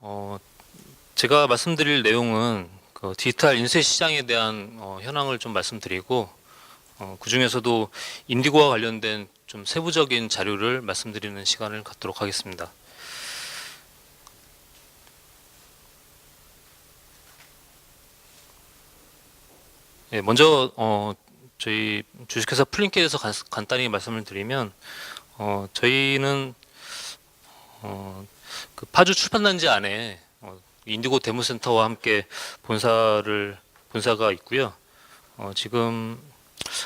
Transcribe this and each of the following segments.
어, 제가 말씀드릴 내용은 그 디지털 인쇄 시장에 대한 어, 현황을 좀 말씀드리고 어, 그 중에서도 인디고와 관련된 좀 세부적인 자료를 말씀드리는 시간을 갖도록 하겠습니다. 예, 먼저 어, 저희 주식회사 플린케에서 간, 간단히 말씀을 드리면 어, 저희는 어, 그 파주 출판단지 안에 어, 인디고 데모센터와 함께 본사를 본사가 있고요. 어, 지금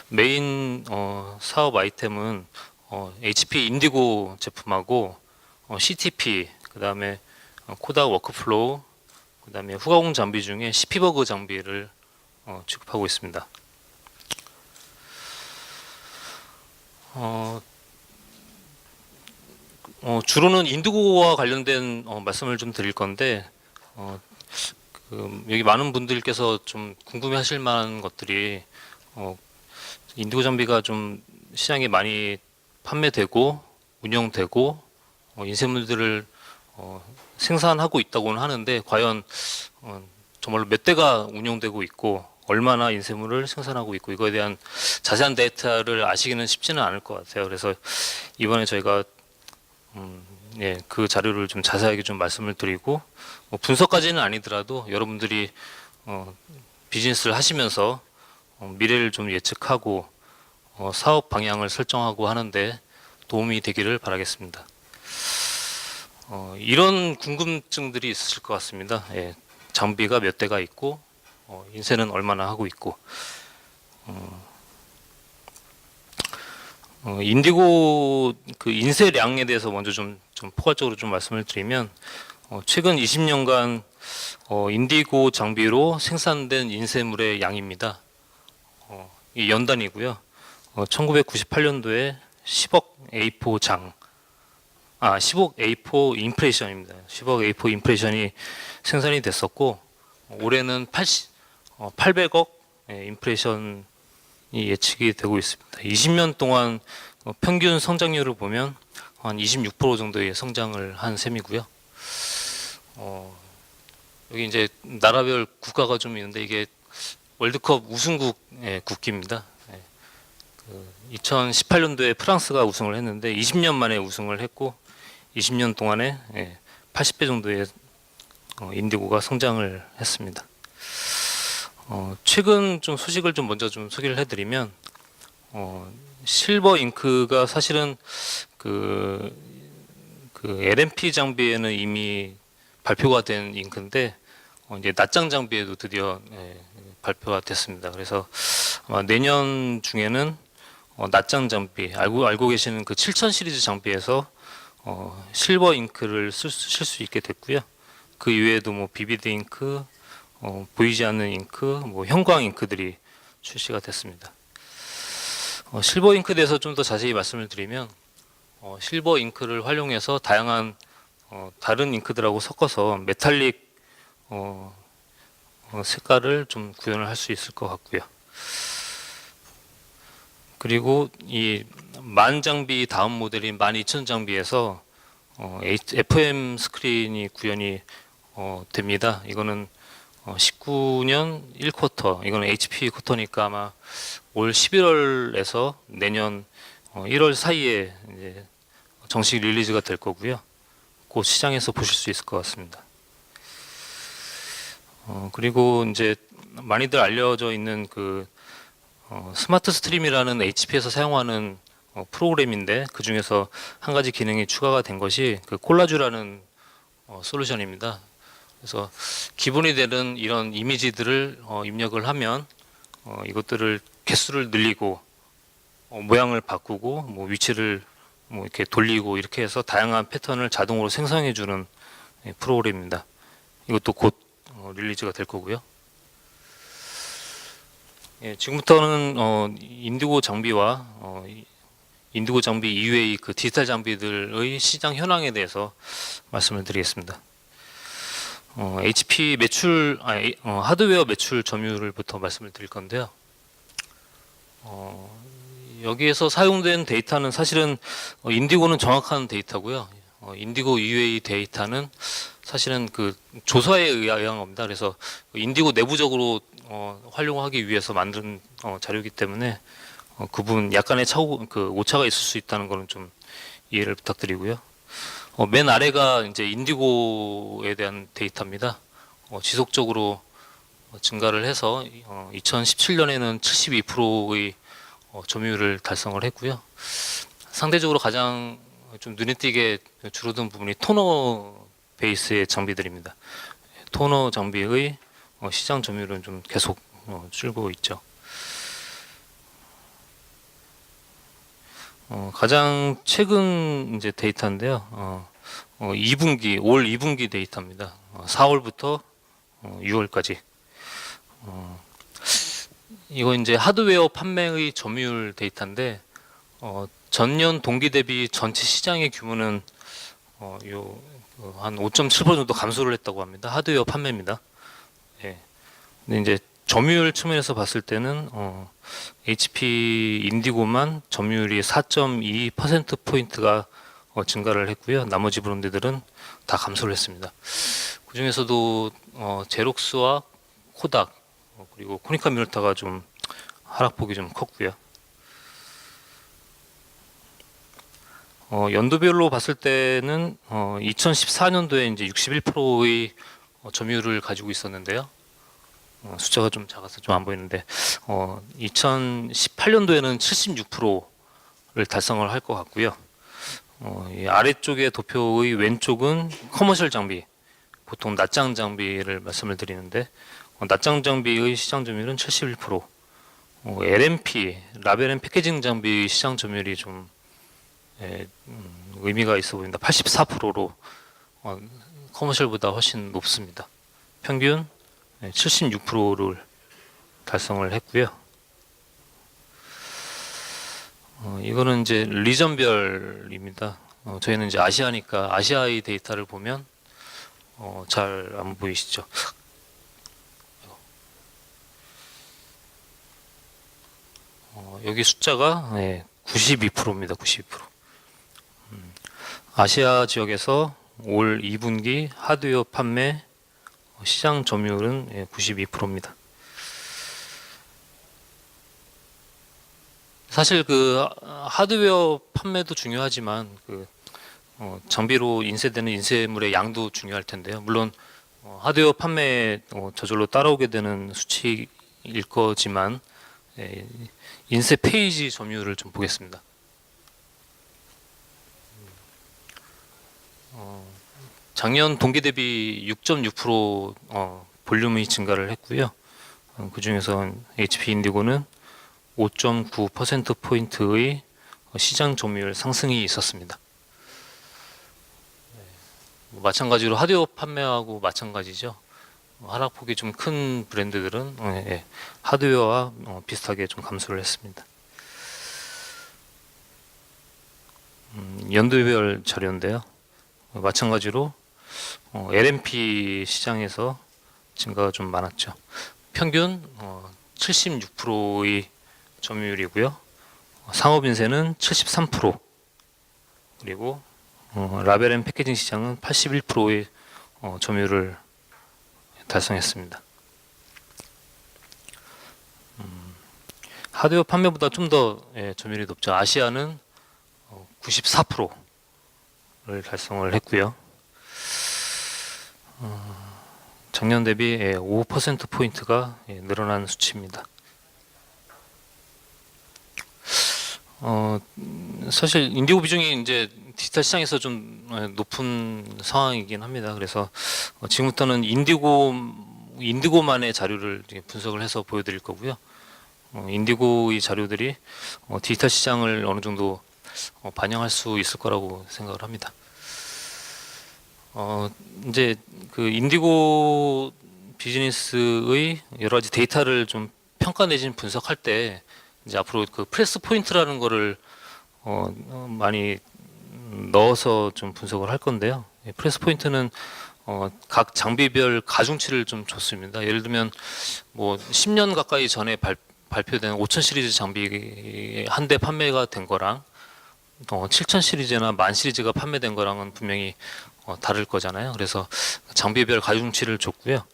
메인 어, 사업 아이템은 어, HP 인디고 제품하고 어, CTP 그 다음에 어, 코닥 워크플로우 그 다음에 후가공 장비 중에 CP버그 장비를 어, 취급하고 있습니다. 어, 어, 주로는 인디고와 관련된 어, 말씀을 좀 드릴 건데 어, 그, 여기 많은 분들께서 좀 궁금해하실 만한 것들이 어, 인디고 장비가 좀 시장에 많이 판매되고 운영되고 어, 인쇄물들을 어, 생산하고 있다고는 하는데 과연 어, 정말로 몇 대가 운영되고 있고 얼마나 인쇄물을 생산하고 있고 이거에 대한 자세한 데이터를 아시기는 쉽지는 않을 것 같아요. 그래서 이번에 저희가 음, 예, 그 자료를 좀 자세하게 좀 말씀을 드리고 뭐 분석까지는 아니더라도 여러분들이 어, 비즈니스를 하시면서 어, 미래를 좀 예측하고 어, 사업 방향을 설정하고 하는데 도움이 되기를 바라겠습니다. 어, 이런 궁금증들이 있으실 것 같습니다. 예, 장비가 몇 대가 있고 어, 인쇄는 얼마나 하고 있고 어, 어, 인디고 그 인쇄량에 대해서 먼저 좀, 좀 포괄적으로 좀 말씀을 드리면 어, 최근 20년간 어, 인디고 장비로 생산된 인쇄물의 양입니다. 어, 이 연단이고요. 어, 1998년도에 10억 A4 장, 아 10억 A4 임프레션입니다. 10억 A4 임프레션이 생산이 됐었고 올해는 80, 어, 800억 예, 임프레션이 예측이 되고 있습니다. 20년 동안 어, 평균 성장률을 보면 한 26% 정도의 성장을 한 셈이고요. 어, 여기 이제 나라별 국가가 좀 있는데 이게 월드컵 우승국 예, 국기입니다. 예. 그 2018년도에 프랑스가 우승을 했는데 20년 만에 우승을 했고 20년 동안에 예, 80배 정도의 어, 인디고가 성장을 했습니다. 어, 최근 좀 소식을 좀 먼저 좀 소개를 해드리면 어, 실버 잉크가 사실은 그, 그 LMP 장비에는 이미 발표가 된 잉크인데 어, 이제 낱장 장비에도 드디어 예, 발표가 됐습니다. 그래서 아마 내년 중에는 어, 낱장 장비 알고 알고 계시는 그 7000 시리즈 장비에서 어, 실버 잉크를 쓸 수 있게 됐고요. 그 이외에도 뭐 비비드 잉크, 어, 보이지 않는 잉크, 뭐 형광 잉크들이 출시가 됐습니다. 어, 실버 잉크에 대해서 좀 더 자세히 말씀을 드리면 어, 실버 잉크를 활용해서 다양한 어, 다른 잉크들하고 섞어서 메탈릭 어, 어, 색깔을 좀 구현을 할 수 있을 것 같고요. 그리고 이 만 장비 다음 모델인 12,000 장비에서 어, FM 스크린이 구현이 어, 됩니다. 이거는 어, 19년 1쿼터, 이거는 HP 쿼터니까 아마 올 11월에서 내년 어, 1월 사이에 이제 정식 릴리즈가 될 거고요. 곧 시장에서 보실 수 있을 것 같습니다. 어, 그리고 이제 많이들 알려져 있는 그 어, 스마트 스트림이라는 HP에서 사용하는 어, 프로그램인데 그 중에서 한 가지 기능이 추가가 된 것이 그 콜라주라는 어, 솔루션입니다. 그래서 기본이 되는 이런 이미지들을 어, 입력을 하면 어, 이것들을 개수를 늘리고 어, 모양을 바꾸고 뭐 위치를 뭐 이렇게 돌리고 이렇게 해서 다양한 패턴을 자동으로 생성해 주는 예, 프로그램입니다. 이것도 곧 어, 릴리즈가 될 거고요. 예, 지금부터는 어, 인디고 장비와 어, 이- 인디고 장비 이외의 그 디지털 장비들의 시장 현황에 대해서 말씀을 드리겠습니다. 어, HP 매출 아, 이- 어, 하드웨어 매출 점유율부터 말씀을 드릴 건데요. 어, 여기에서 사용된 데이터는 사실은 어, 인디고는 정확한 데이터고요. 어, 인디고 이외의 데이터는 사실은 그 조사에 의한 겁니다. 그래서 인디고 내부적으로 어, 활용하기 위해서 만든 어, 자료이기 때문에 어, 그 부분 약간의 차고 그 오차가 있을 수 있다는 거는 좀 이해를 부탁드리고요. 어, 맨 아래가 이제 인디고에 대한 데이터입니다. 어, 지속적으로 어, 증가를 해서 어, 2017년에는 72%의 어, 점유율을 달성을 했고요. 상대적으로 가장 좀 눈에 띄게 줄어든 부분이 토너 베이스의 장비들입니다. 토너 장비의 어, 시장 점유율은 좀 계속 어, 줄고 있죠. 어, 가장 최근 이제 데이터인데요. 어, 어, 2분기 올 2분기 데이터입니다. 어, 4월부터 어, 6월까지. 어, 이거 이제 하드웨어 판매의 점유율 데이터인데 어, 전년 동기 대비 전체 시장의 규모는 어, 요한 5.7% 정도 감소를 했다고 합니다. 하드웨어 판매입니다. 예. 근데 이제 점유율 측면에서 봤을 때는 어, HP 인디고만 점유율이 4.2% 포인트가 어, 증가를 했고요. 나머지 브랜드들은 다 감소를 했습니다. 그 중에서도 어, 제록스와 코닥 어, 그리고 코니카 미노타가 좀 하락폭이 좀 컸고요. 어, 연도별로 봤을 때는 어, 2014년도에 이제 61%의 어, 점유율을 가지고 있었는데요. 어, 숫자가 좀 작아서 좀 안 보이는데 어, 2018년도에는 76%를 달성을 할 것 같고요. 어, 이 아래쪽의 도표의 왼쪽은 커머셜 장비, 보통 낱장 장비를 말씀을 드리는데 어, 낱장 장비의 시장 점유율은 71%, 어, LMP 라벨 앤 패키징 장비 시장 점유율이 좀 예, 음, 의미가 있어 보인다. 84%로 어, 커머셜보다 훨씬 높습니다. 평균 76%를 달성을 했고요. 어, 이거는 이제 리전별입니다. 어, 저희는 이제 아시아니까 아시아의 데이터를 보면 어, 잘 안 보이시죠? 어, 여기 숫자가 네, 92%입니다. 92%. 음, 아시아 지역에서 올 2분기 하드웨어 판매 시장 점유율은 예, 92%입니다. 사실 그 하드웨어 판매도 중요하지만 그 어, 장비로 인쇄되는 인쇄물의 양도 중요할 텐데요. 물론 어, 하드웨어 판매에 어, 저절로 따라오게 되는 수치일 거지만 예, 인쇄 페이지 점유율을 좀 보겠습니다. 어, 작년 동기 대비 6.6% 어, 볼륨이 증가를 했고요. 어, 그 중에서 HP 인디고는 5.9% 포인트의 시장 점유율 상승이 있었습니다. 네, 뭐 마찬가지로 하드웨어 판매하고 마찬가지죠. 어, 하락폭이 좀 큰 브랜드들은 어, 예, 예, 하드웨어와 어, 비슷하게 좀 감소를 했습니다. 음, 연도별 자료인데요. 어, 마찬가지로 어, LMP 시장에서 증가가 좀 많았죠. 평균 어, 76%의 점유율이고요. 어, 상업 인쇄는 73% 그리고 어, 라벨 앤 패키징 시장은 81%의 어, 점유율을 달성했습니다. 음, 하드웨어 판매보다 좀더 예, 점유율이 높죠. 아시아는 어, 94%를 달성을 했고요. 어, 작년 대비 예, 5% 포인트가 예, 늘어난 수치입니다. 어, 사실 인디고 비중이 이제 디지털 시장에서 좀 예, 높은 상황이긴 합니다. 그래서 어, 지금부터는 인디고 인디고만의 자료를 분석을 해서 보여드릴 거고요. 어, 인디고의 자료들이 어, 디지털 시장을 어느 정도 어, 반영할 수 있을 거라고 생각을 합니다. 어, 이제 그 인디고 비즈니스의 여러 가지 데이터를 좀 평가 내진 분석할 때 이제 앞으로 그 프레스 포인트라는 거를 어, 어, 많이 넣어서 좀 분석을 할 건데요. 예, 프레스 포인트는 어, 각 장비별 가중치를 좀 줬습니다. 예를 들면 뭐 10년 가까이 전에 발, 발표된 5000 시리즈 장비 한 대 판매가 된 거랑 어, 7000 시리즈나 만 시리즈가 판매된 거랑은 분명히 어, 다를 거잖아요. 그래서 장비별 가중치를 줬고요.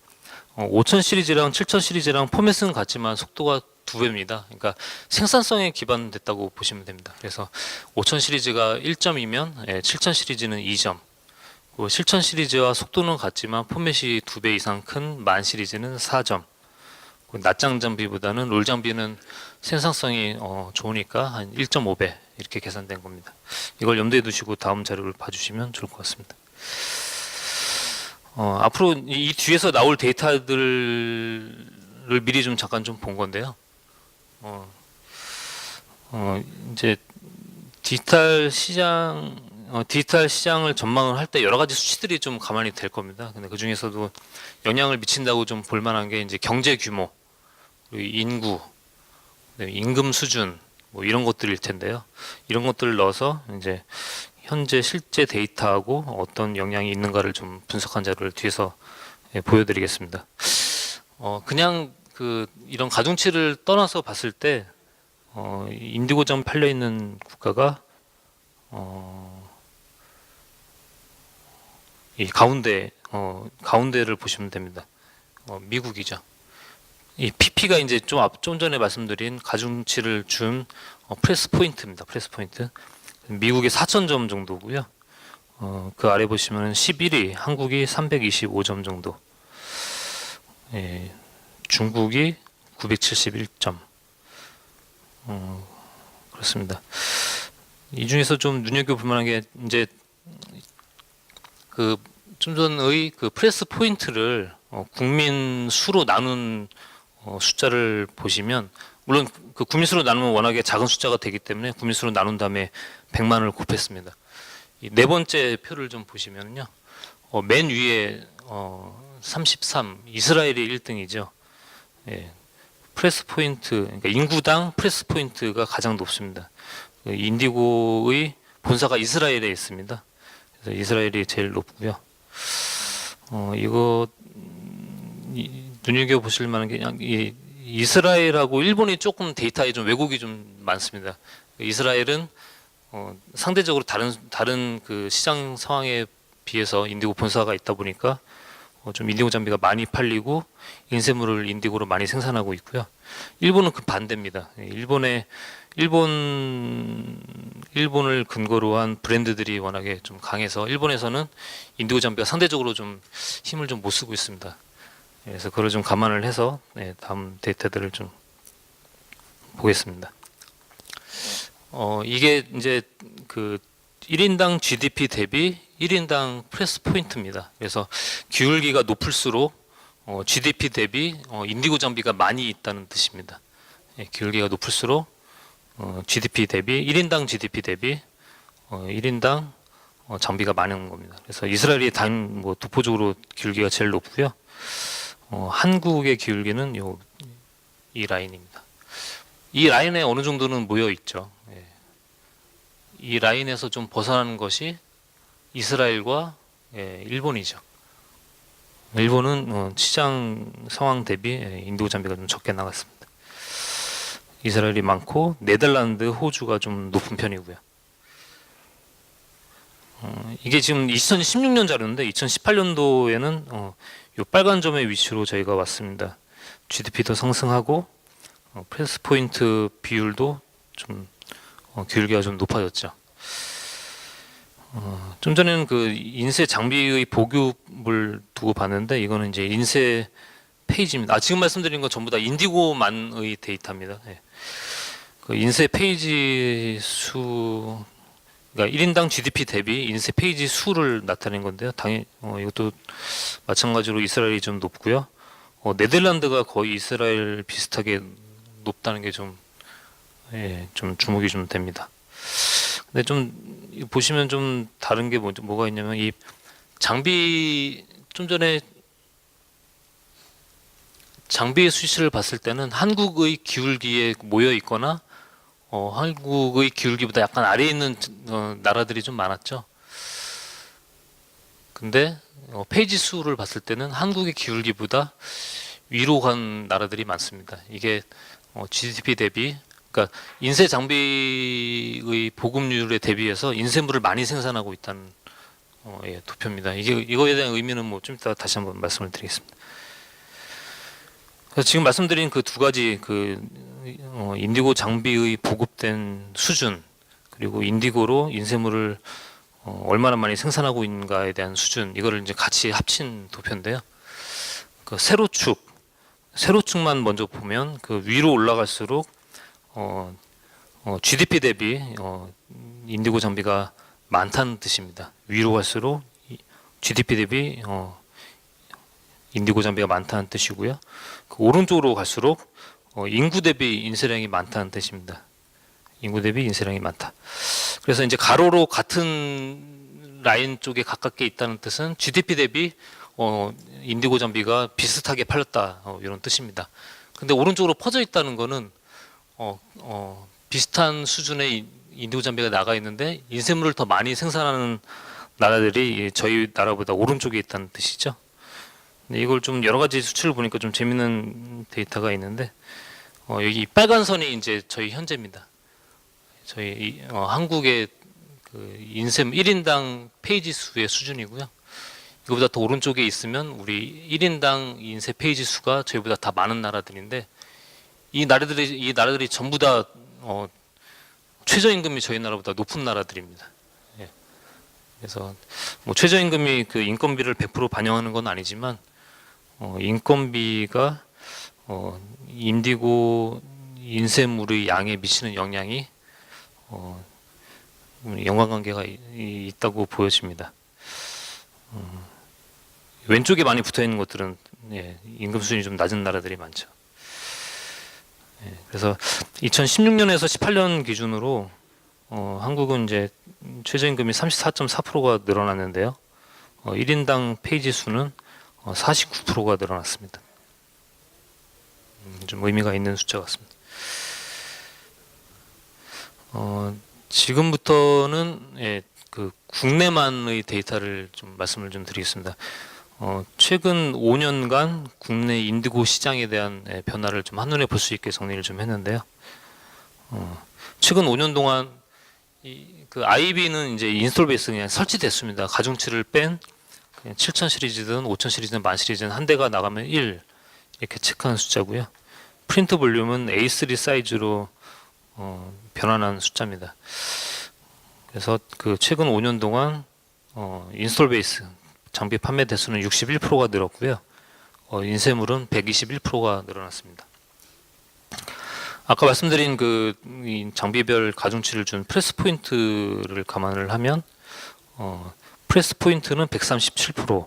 어, 5000 시리즈랑 7000 시리즈랑 포맷은 같지만 속도가 두 배입니다. 그러니까 생산성에 기반됐다고 보시면 됩니다. 그래서 5000 시리즈가 1점이면 예, 7000 시리즈는 2점. 그 7000 시리즈와 속도는 같지만 포맷이 두 배 이상 큰 만 시리즈는 4점. 그 낮장 장비보다는 롤 장비는 생산성이 어, 좋으니까 한 1.5배 이렇게 계산된 겁니다. 이걸 염두에 두시고 다음 자료를 봐주시면 좋을 것 같습니다. 어, 앞으로 이, 이 뒤에서 나올 데이터들을 미리 좀 잠깐 좀 본 건데요. 어, 어, 이제 디지털 시장 어, 디지털 시장을 전망을 할 때 여러 가지 수치들이 좀 가만히 될 겁니다. 근데 그 중에서도 영향을 미친다고 좀 볼만한 게 이제 경제 규모, 인구, 네, 임금 수준 뭐 이런 것들일 텐데요. 이런 것들을 넣어서 이제 현재 실제 데이터하고 어떤 영향이 있는가를 좀 분석한 자료를 뒤에서 예, 보여드리겠습니다. 어, 그냥 그 이런 가중치를 떠나서 봤을 때 어, 인디고점 팔려 있는 국가가 어, 이 가운데 어, 가운데를 보시면 됩니다. 어, 미국이죠. 이 PP가 이제 좀 앞 좀 전에 말씀드린 가중치를 준 어, 프레스 포인트입니다. 프레스 포인트. 미국이 4,000점 정도고요. 어, 그 아래 보시면 11위, 한국이 325점 정도. 예, 중국이 971점. 어, 그렇습니다. 이 중에서 좀 눈여겨볼 만한 게 이제 그 좀 전의 그 프레스 포인트를 어, 국민 수로 나눈 어, 숫자를 보시면 물론 그 국민 수로 나누면 워낙에 작은 숫자가 되기 때문에 국민 수로 나눈 다음에 100만을 곱했습니다. 이네 번째 표를 좀 보시면요. 어, 맨 위에 어, 33 이스라엘이 1등이죠. 예. 프레스 포인트 그러니까 인구당 프레스 포인트가 가장 높습니다. 그 인디고의 본사가 이스라엘에 있습니다. 그래서 이스라엘이 제일 높고요. 어, 이거 음, 이, 눈여겨 보실 만한 게 이 이스라엘하고 일본이 조금 데이터에 좀 왜곡이 좀 많습니다. 이스라엘은 어, 상대적으로 다른 다른 그 시장 상황에 비해서 인디고 본사가 있다 보니까 어, 좀 인디고 장비가 많이 팔리고 인쇄물을 인디고로 많이 생산하고 있고요. 일본은 그 반대입니다. 일본의 일본 일본을 근거로 한 브랜드들이 워낙에 좀 강해서 일본에서는 인디고 장비가 상대적으로 좀 힘을 좀 못 쓰고 있습니다. 그래서 그걸 좀 감안을 해서 네, 다음 데이터들을 좀 보겠습니다. 어, 이게 이제 그 1인당 GDP 대비 1인당 프레스 포인트입니다. 그래서 기울기가 높을수록 어, GDP 대비 어, 인디고 장비가 많이 있다는 뜻입니다. 예, 기울기가 높을수록 어, GDP 대비 1인당 GDP 대비 어, 1인당 어, 장비가 많은 겁니다. 그래서 이스라엘이 단뭐 도포적으로 기울기가 제일 높고요. 어, 한국의 기울기는 요 이 라인입니다. 이 라인에 어느 정도는 모여 있죠. 예. 이 라인에서 좀 벗어나는 것이 이스라엘과 예, 일본이죠. 일본은 어, 시장 상황 대비 예, 인도 장비가 좀 적게 나갔습니다. 이스라엘이 많고 네덜란드, 호주가 좀 높은 편이고요. 어, 이게 지금 2016년 자료인데 2018년도에는 어, 요 빨간 점의 위치로 저희가 왔습니다. GDP도 상승하고 어, 프레스 포인트 비율도 좀 어, 기울기가 좀 높아졌죠. 어, 좀 전에는 그 인쇄 장비의 보급을 두고 봤는데 이거는 이제 인쇄 페이지입니다. 아, 지금 말씀드린 건 전부 다 인디고만의 데이터입니다. 예. 그 인쇄 페이지 수 그러니까 1인당 GDP 대비 인쇄 페이지 수를 나타낸 건데요. 당연 어, 이것도 마찬가지로 이스라엘이 좀 높고요. 어, 네덜란드가 거의 이스라엘 비슷하게 높다는 게 좀 예, 좀 주목이 좀 됩니다. 근데 좀 보시면 좀 다른 게 뭐, 뭐가 있냐면 이 장비 좀 전에 장비의 수치를 봤을 때는 한국의 기울기에 모여 있거나 어, 한국의 기울기보다 약간 아래에 있는 어, 나라들이 좀 많았죠. 근데 어, 페이지 수를 봤을 때는 한국의 기울기보다 위로 간 나라들이 많습니다. 이게 어, GDP 대비 그러니까 인쇄 장비의 보급률에 대비해서 인쇄물을 많이 생산하고 있다는 어, 예, 도표입니다. 이게 이거에 대한 의미는 뭐 좀 이따 다시 한번 말씀을 드리겠습니다. 그래서 지금 말씀드린 그 두 가지 그 어, 인디고 장비의 보급된 수준 그리고 인디고로 인쇄물을 어, 얼마나 많이 생산하고 있는가에 대한 수준 이거를 이제 같이 합친 도표인데요. 그 세로축 세로축만 먼저 보면 그 위로 올라갈수록 어, 어, GDP 대비 어, 인디고 장비가 많다는 뜻입니다. 위로 갈수록 이 GDP 대비 어, 인디고 장비가 많다는 뜻이고요. 그 오른쪽으로 갈수록 어, 인구 대비 인쇄량이 많다는 뜻입니다. 인구 대비 인쇄량이 많다. 그래서 이제 가로로 같은 라인 쪽에 가깝게 있다는 뜻은 GDP 대비 어, 인디고 장비가 비슷하게 팔렸다 어, 이런 뜻입니다. 근데 오른쪽으로 퍼져 있다는 거는 어, 어, 비슷한 수준의 인- 인디고 장비가 나가 있는데 인쇄물을 더 많이 생산하는 나라들이 저희 나라보다 오른쪽에 있다는 뜻이죠. 이걸 좀 여러 가지 수치를 보니까 좀 재밌는 데이터가 있는데 어, 여기 빨간 선이 이제 저희 현재입니다. 저희 이- 어, 한국의 그 인쇄 1인당 페이지 수의 수준이고요. 이거보다 더 오른쪽에 있으면 우리 1인당 인쇄 페이지 수가 저희보다 다 많은 나라들인데 이 나라들이 이 나라들이 전부 다 어, 최저임금이 저희 나라보다 높은 나라들입니다. 예. 그래서 뭐 최저임금이 그 인건비를 100% 반영하는 건 아니지만 어, 인건비가 어, 인디고 인쇄물의 양에 미치는 영향이 어, 연관관계가 있다고 보여집니다. 음, 왼쪽에 많이 붙어 있는 것들은 예, 임금 수준이 좀 낮은 나라들이 많죠. 예, 그래서 2016년에서 18년 기준으로 어, 한국은 이제 최저임금이 34.4%가 늘어났는데요. 어, 1인당 페이지 수는 어, 49%가 늘어났습니다. 음, 좀 의미가 있는 숫자 같습니다. 어, 지금부터는 예, 그 국내만의 데이터를 좀 말씀을 좀 드리겠습니다. 어, 최근 5년간 국내 인디고 시장에 대한 예, 변화를 좀 한눈에 볼 수 있게 정리를 좀 했는데요. 어, 최근 5년 동안 이, 그 IB는 이제 인스톨 베이스 그냥 설치됐습니다. 가중치를 뺀 그냥 7천 시리즈든 5천 시리즈든 만 시리즈든 한 대가 나가면 1 이렇게 체크하는 숫자고요. 프린트 볼륨은 A3 사이즈로 어, 변환한 숫자입니다. 그래서 그 최근 5년 동안 어, 인스톨 베이스 장비 판매 대수는 61%가 늘었고요. 어, 인쇄물은 121%가 늘어났습니다. 아까 말씀드린 그이 장비별 가중치를 준 프레스 포인트를 감안을 하면 어, 프레스 포인트는 137%,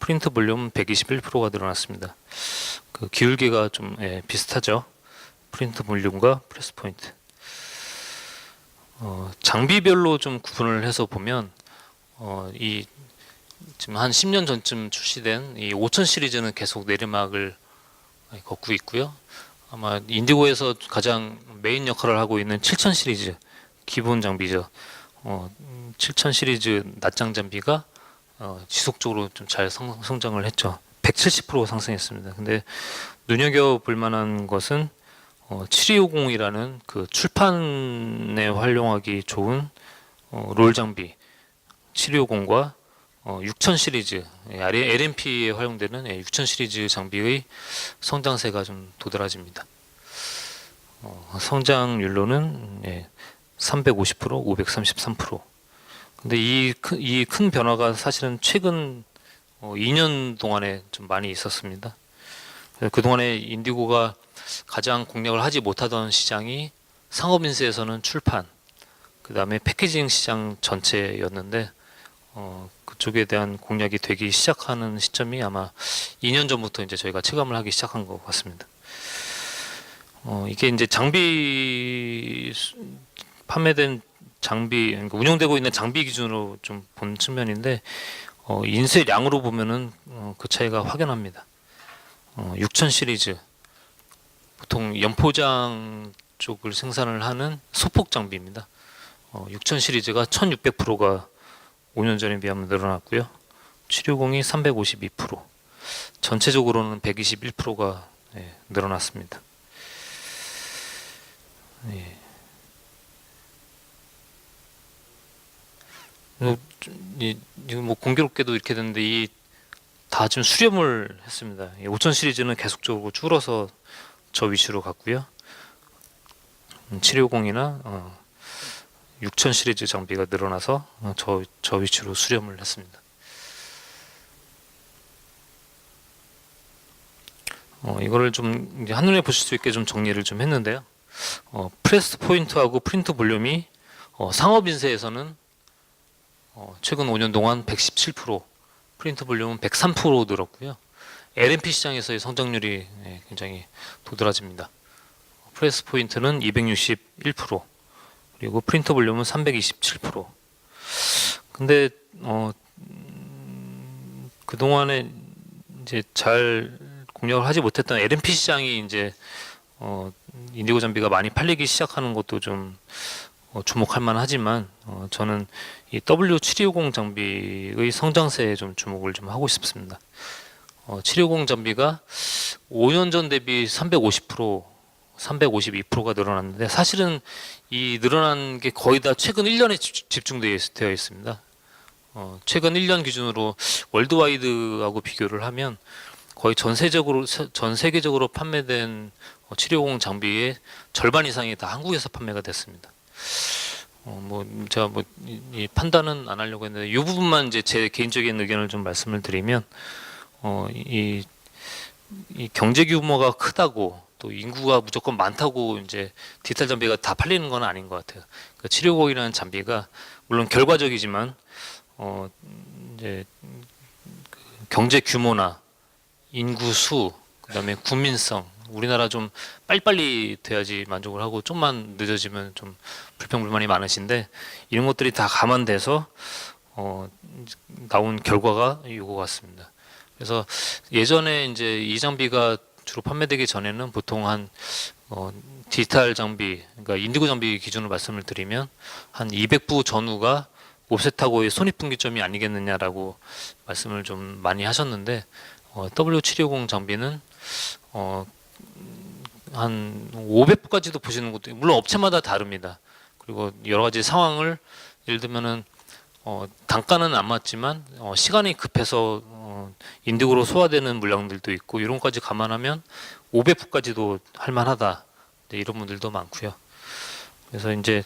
프린트 볼륨은 121%가 늘어났습니다. 그 기울기가 좀 예, 비슷하죠. 프린트 볼륨과 프레스 포인트. 어, 장비별로 좀 구분을 해서 보면 어, 이 지금 한 10년 전쯤 출시된 이 5000 시리즈는 계속 내리막을 걷고 있고요. 아마 인디고에서 가장 메인 역할을 하고 있는 7000 시리즈 기본 장비죠. 어, 7000 시리즈 낱장 장비가 어, 지속적으로 좀 잘 성장을 했죠. 170% 상승했습니다. 근데 눈여겨 볼 만한 것은 어, 7250이라는 그 출판에 활용하기 좋은 어, 롤 장비 7250과 어, 6000 시리즈 예, LMP에 활용되는 예, 6000 시리즈 장비의 성장세가 좀 도드라집니다. 어, 성장률로는 예, 350%, 533%. 근데 이 이 큰 변화가 사실은 최근 어, 2년 동안에 좀 많이 있었습니다. 그 동안에 인디고가 가장 공략을 하지 못하던 시장이 상업인쇄에서는 출판, 그 다음에 패키징 시장 전체였는데 어, 그쪽에 대한 공략이 되기 시작하는 시점이 아마 2년 전부터 이제 저희가 체감을 하기 시작한 것 같습니다. 어, 이게 이제 장비 수- 판매된 장비 그러니까 운영되고 있는 장비 기준으로 좀 본 측면인데 어, 인쇄량으로 보면은 어, 그 차이가 확연합니다. 어, 6000 시리즈 보통 연포장 쪽을 생산을 하는 소폭 장비입니다. 어, 6000 시리즈가 1600%가 5년 전에 비하면 늘어났고요. 760이 352%, 전체적으로는 121%가 예, 늘어났습니다. 예. 이거 뭐 공교롭게도 이렇게 됐는데 이 다 지금 수렴을 했습니다. 5천 시리즈는 계속적으로 줄어서 저 위치로 갔고요. 750이나 어, 6천 시리즈 장비가 늘어나서 어, 저, 저 위치로 수렴을 했습니다. 어, 이거를 좀 한눈에 보실 수 있게 좀 정리를 좀 했는데요. 어, 프레스 포인트하고 프린트 볼륨이 어, 상업 인쇄에서는 어, 최근 5년 동안 117%, 프린트 볼륨은 103% 늘었고요. LMP 시장에서의 성장률이 예, 굉장히 도드라집니다. 프레스 포인트는 261%, 그리고 프린터 볼륨은 327%. 근데 어, 음, 그 동안에 이제 잘 공략을 하지 못했던 LMP 시장이 이제 어, 인디고 장비가 많이 팔리기 시작하는 것도 좀 어, 주목할 만하지만 어, 저는 이 W720 장비의 성장세에 좀 주목을 좀 하고 싶습니다. 어, 720 장비가 5년 전 대비 350% 352%가 늘어났는데 사실은 이 늘어난 게 거의 다 최근 1년에 집중되어 있습니다. 어, 최근 1년 기준으로 월드와이드하고 비교를 하면 거의 전 세적으로 전 세계적으로 판매된 어, 720 장비의 절반 이상이 다 한국에서 판매가 됐습니다. 어, 뭐 제가 뭐 이 판단은 안 하려고 했는데 이 부분만 이제 제 개인적인 의견을 좀 말씀을 드리면 어, 이, 이 경제 규모가 크다고 또 인구가 무조건 많다고 이제 디지털 장비가 다 팔리는 건 아닌 것 같아요. 그 760이라는 장비가 물론 결과적이지만 어 이제 그 경제 규모나 인구 수 그다음에 국민성 우리나라 좀 빨리빨리 돼야지 만족을 하고 좀만 늦어지면 좀 불평불만이 많으신데 이런 것들이 다 감안돼서 어 나온 결과가 이거 같습니다. 그래서 예전에 이제 이 장비가 주로 판매되기 전에는 보통 한 어, 디지털 장비, 그러니까 인디고 장비 기준으로 말씀을 드리면 한 200부 전후가 옵셋하고의 손익분기점이 아니겠느냐라고 말씀을 좀 많이 하셨는데 어, W720 장비는 어, 한 500부까지도 보시는 것도 물론 업체마다 다릅니다. 그리고 여러 가지 상황을 예를 들면은 어, 단가는 안 맞지만 어, 시간이 급해서 어, 인디고로 소화되는 물량들도 있고 이런 것까지 감안하면 500부까지도 할만하다 네, 이런 분들도 많고요. 그래서 이제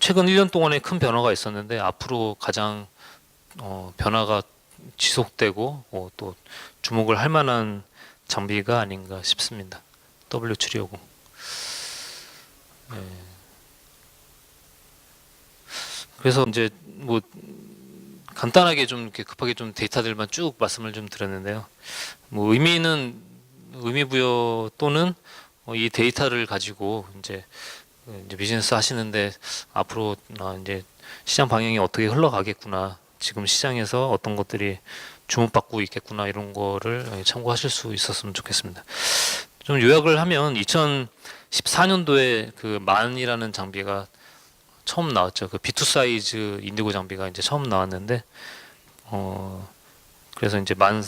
최근 1년 동안에 큰 변화가 있었는데 앞으로 가장 어, 변화가 지속되고 어, 또 주목을 할 만한 장비가 아닌가 싶습니다. W750. 네. 그래서 이제 뭐 간단하게 좀 이렇게 급하게 좀 데이터들만 쭉 말씀을 좀 드렸는데요. 뭐 의미는 의미 부여 또는 어, 이 데이터를 가지고 이제 이제 비즈니스 하시는데 앞으로 아, 이제 시장 방향이 어떻게 흘러가겠구나. 지금 시장에서 어떤 것들이 주목받고 있겠구나 이런 거를 참고하실 수 있었으면 좋겠습니다. 좀 요약을 하면 2014년도에 그 만이라는 장비가 처음 나왔죠. 그 B2 사이즈 인디고 장비가 이제 처음 나왔는데 어 그래서 이제 만,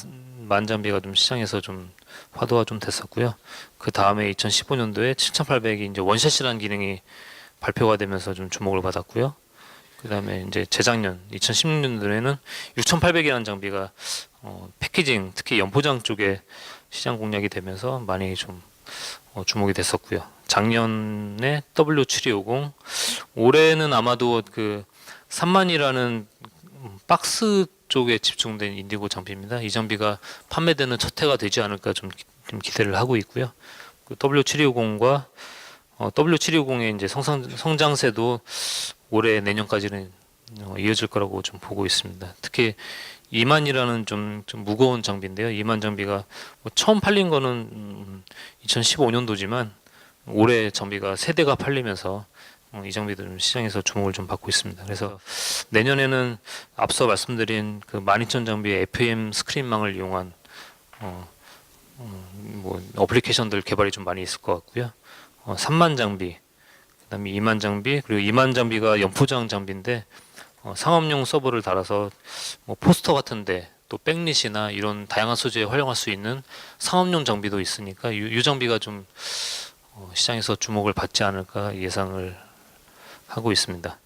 만 장비가 좀 시장에서 좀 화두가 좀 됐었고요. 그 다음에 2015년도에 7,800이 이제 원샷이라는 기능이 발표가 되면서 좀 주목을 받았고요. 그 다음에 이제 재작년 2016년도에는 6,800이라는 장비가 어, 패키징 특히 연포장 쪽에 시장 공략이 되면서 많이 좀 어, 주목이 됐었고요. 작년에 W7250 올해는 아마도 그 3만이라는 박스 쪽에 집중된 인디고 장비입니다. 이 장비가 판매되는 첫 해가 되지 않을까 좀, 좀 기대를 하고 있고요. 그 W720과 어, W720의 이제 성장, 성장세도 올해 내년까지는 어, 이어질 거라고 좀 보고 있습니다. 특히 2만이라는 좀, 좀 무거운 장비인데요. 2만 장비가 뭐 처음 팔린 거는 음, 2015년도지만 올해 장비가 세 대가 팔리면서 어, 이 장비도 좀 시장에서 주목을 좀 받고 있습니다. 그래서 내년에는 앞서 말씀드린 그 12,000 장비의 FM 스크린망을 이용한 어, 어, 뭐 어플리케이션들 개발이 좀 많이 있을 것 같고요. 어, 3만 장비, 그다음에 2만 장비, 그리고 2만 장비가 연포장 장비인데 어, 상업용 서버를 달아서 뭐 포스터 같은데 또 백릿이나 이런 다양한 소재에 활용할 수 있는 상업용 장비도 있으니까 이, 이 장비가 좀 어, 시장에서 주목을 받지 않을까 예상을 하고 있습니다.